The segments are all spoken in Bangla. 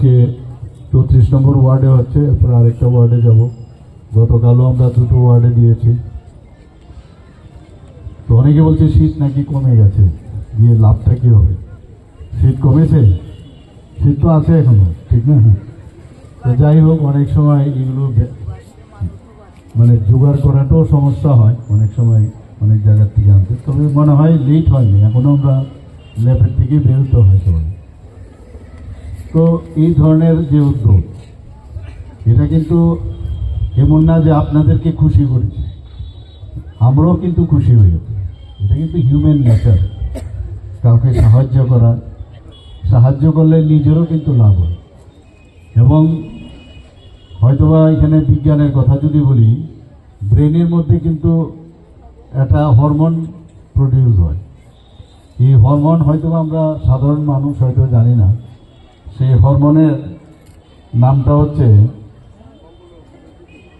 আজকে চৌত্রিশ নম্বর ওয়ার্ডে হচ্ছে, এরপর আরেকটা ওয়ার্ডে যাব। গতকালও আমরা দুটো ওয়ার্ডে দিয়েছি। তো অনেকে বলছে শীত নাকি কমে গেছে, গিয়ে লাভটা কী হবে? শীত কমেছে? শীত তো আছে এখনও, ঠিক না? তো যাই হোক, অনেক সময় এগুলো মানে জোগাড় করাটাও সমস্যা হয়, অনেক সময় অনেক জায়গার থেকে আনতে। তবে মনে হয় লেট হয়নি এখনও আমরা ল্যাবের থেকে বেরোতে হয় সবাই। তো এই ধরনের যে উদ্যোগ এটা কিন্তু এমন না যে আপনাদেরকে খুশি করেছে। আমরাও কিন্তু খুশি হই। এটা কিন্তু হিউম্যান নেচার কাউকে সাহায্য করা, সাহায্য করলে নিজেরও কিন্তু লাভ হয়। এবং হয়তোবা এখানে বিজ্ঞানের কথা যদি বলি, ব্রেনের মধ্যে কিন্তু একটা হরমোন প্রডিউস হয়। এই হরমোন হয়তো আমরা সাধারণ মানুষ হয়তো জানি না সেই হরমোনের নামটা হচ্ছে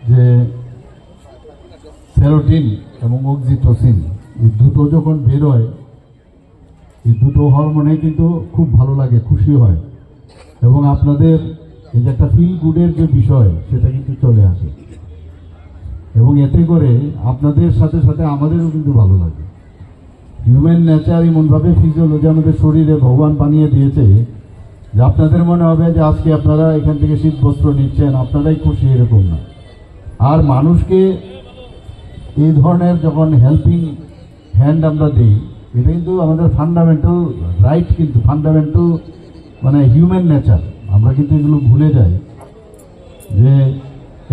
যে সেরোটিন এবং অক্সিটোসিন। এই দুটো যখন বেরোয় এই দুটো হরমোনে কিন্তু খুব ভালো লাগে, খুশি হয়। এবং আপনাদের এই যে একটা ফিল গুডের যে বিষয়, সেটা কিন্তু চলে আসে। এবং এতে করে আপনাদের সাথে সাথে আমাদেরও কিন্তু ভালো লাগে। হিউম্যান নেচার এমনভাবে ফিজিওলজি আমাদের শরীরে ভগবান বানিয়ে দিয়েছে যে আপনাদের মনে হবে যে আজকে আপনারা এখান থেকে শীত বস্ত্র নিচ্ছেন, আপনারাই খুশি এরকম না। আর মানুষকে এই ধরনের যখন হেল্পিং হ্যান্ড আমরা দিই, এটা কিন্তু আমাদের ফান্ডামেন্টাল রাইট কিন্তু ফান্ডামেন্টাল মানে হিউম্যান নেচার আমরা কিন্তু এগুলো ভুলে যাই যে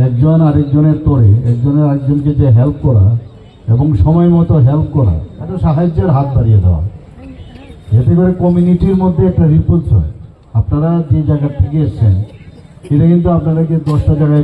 একজন আরেকজনের তোরে, একজনের আরেকজনকে যে হেল্প করা এবং সময় মতো হেল্প করা একটা সাহায্যের হাত বাড়িয়ে দেওয়া। এতে করে কমিউনিটির মধ্যে একটা রিপোর্ট হয় আপনারা যে জায়গা থেকে এসছেন এটা কিন্তু আপনাদেরকে দশটা জায়গায়